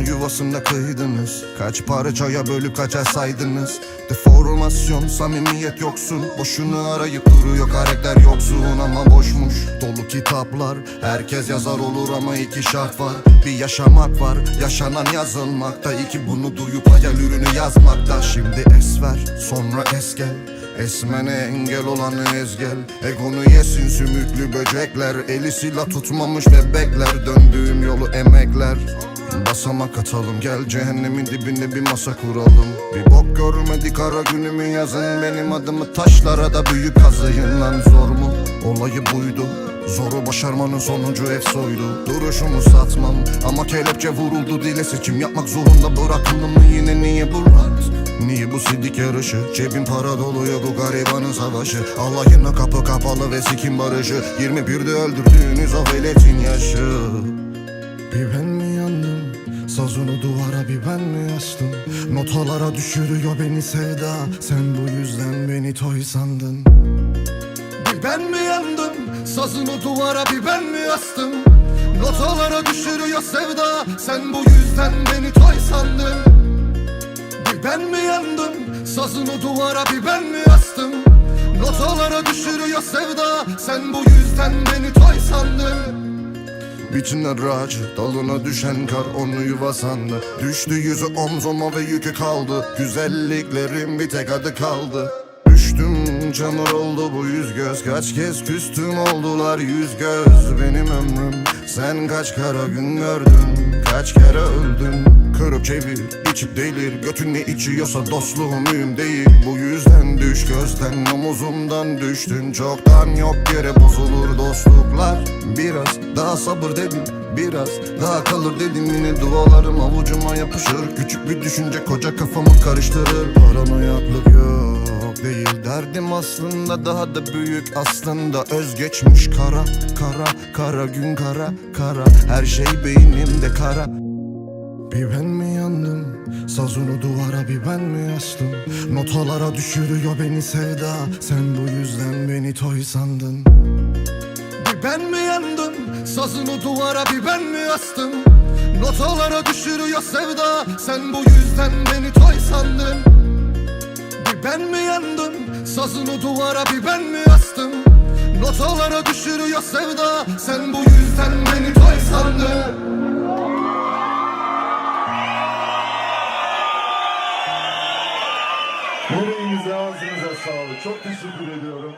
yuvasında kıydınız. Kaç parçaya bölüp kaça saydınız? Deformasyon, samimiyet yoksun. Boşunu arayıp duruyor karakter yoksun ama boşmuş. Dolu kitaplar, herkes yazar olur ama iki şart var. Bir yaşamak var, yaşanan yazılmakta. İki bunu duyup hayal ürünü yazmakta. Şimdi es ver, sonra es gel. Esmene engel olanı ezgel Egonu yesin sümüklü böcekler. Eli silah tutmamış bebekler. Döndüğüm yolu emekler Basamak atalım gel cehennemin dibinde bir masa kuralım. Bir bok görmedik ara günümü yazın Benim adımı taşlara da büyük kazıyın lan. Zor mu? Olayı buydu. Zoru başarmanın sonuncu efsoydu Duruşumu satmam ama kelepçe vuruldu dile Seçim yapmak zorunda bırakıldım. Yine niye bu rant? Niye bu sidik yarışı? Cebim para doluyor bu garibanın savaşı. Allah'ına kapı kapalı ve sikim barışı. 21'de öldürdüğünüz o veletin yaşı. Bir Notalara düşürüyor beni sevda Sen bu yüzden beni toy sandın Bir ben mi yandım? Sazını duvara bir ben mi astım? Notalara düşürüyor sevda Sen bu yüzden beni toy sandın Bir ben mi yandım? Sazını duvara bir ben mi astım? Notalara düşürüyor sevda Sen bu yüzden beni toy sandın Biçimler ağacı dalına düşen kar onu yuva sandı. Düştü yüzü omzuma ve yükü kaldı. Güzelliklerin bir tek adı kaldı. Düştüm çamur oldu bu yüz göz. Kaç kez küstüm oldular yüz göz. Benim ömrüm sen kaç kara gün gördün? Kaç kere öldün Kırıp çevir içip delir. Götün ne içiyorsa dostluğum mühim değil. Bu yüzden düş gözden omuzumdan düştün. Çoktan yok yere bozulur dostluklar. Biraz daha sabır dedim Biraz daha kalır dedim yine dualarım avucuma yapışır. Küçük bir düşünce koca kafamı karıştırır. Paranoyaklık yok değil Derdim aslında daha da büyük aslında Özgeçmiş kara kara kara gün kara kara Her şey beynimde kara bir ben mi yandım? Sazını duvara bir ben mi astım? Notalara düşürüyor beni sevda Sen bu yüzden beni toy sandın Bir ben mi yandım? Sazını duvara bir ben mi astım? Notalara düşürüyor sevda Sen bu yüzden beni toy sandın Ben mi yandım? Sazını duvara bir ben mi astım? Notalara düşürüyor sevda Sen bu yüzden beni toy sandın Yüreğinize ağzınıza sağlık. Çok teşekkür ediyorum.